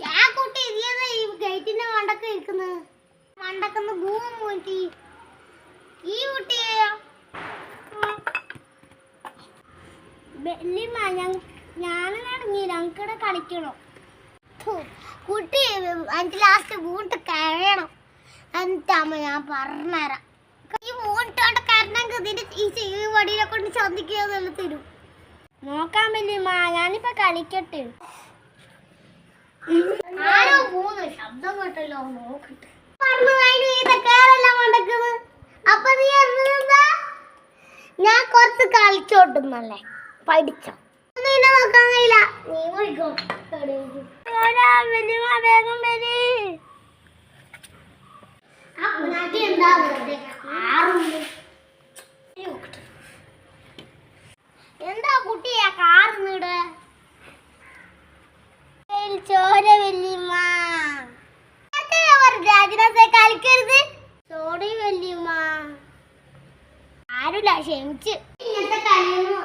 ഞാൻ കുട്ടി കളിക്കണം. കുട്ടി അതിന്റെ ലാസ്റ്റ് ബൂട്ട് കരയണം എന്നിട്ടാമ്മ ഞാൻ പറഞ്ഞുതരാം. ഈ ബൂട്ടോടെ കരണമെങ്കിൽ ഇതിന്റെ ഈ ചെവി വടിയിലെ കൊണ്ട് ചന്തിക്കുക തരും. നോക്കാൻ വല്യമ്മ ഞാനിപ്പോ കളിക്കട്ടെ. ആരോ മൂന്ന് ശബ്ദം കേട്ടല്ലോ നോക്കട്ടെ. പറഞ്ഞു കഴിഞ്ഞു ഇതൊക്കെയല്ല നടക്കുന്നത് അപ്പൊ നീ അറിഞ്ഞതെന്താ ഞാൻ കുറച്ച് കളിച്ചോട്ടുന്നല്ലേ പഠിച്ചോ. നിന്നെ നോക്കാൻ കഴിയില്ല. നീ പോയിക്കോ. വേഗം വരേ. എന്താ ചോര വല്യമ്മ രാജനാഥെ കളിക്കരുത്. സോറി വല്യമ്മ ആരുമില്ല ക്ഷമിച്ച്. ഇങ്ങനത്തെ കളിയൊന്നും